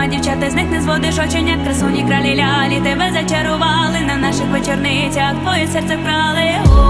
нема дівчата, з них не зводиш очення, красуні кралі лялі, тебе зачарували на наших вечорницях, твоє серце вкрали.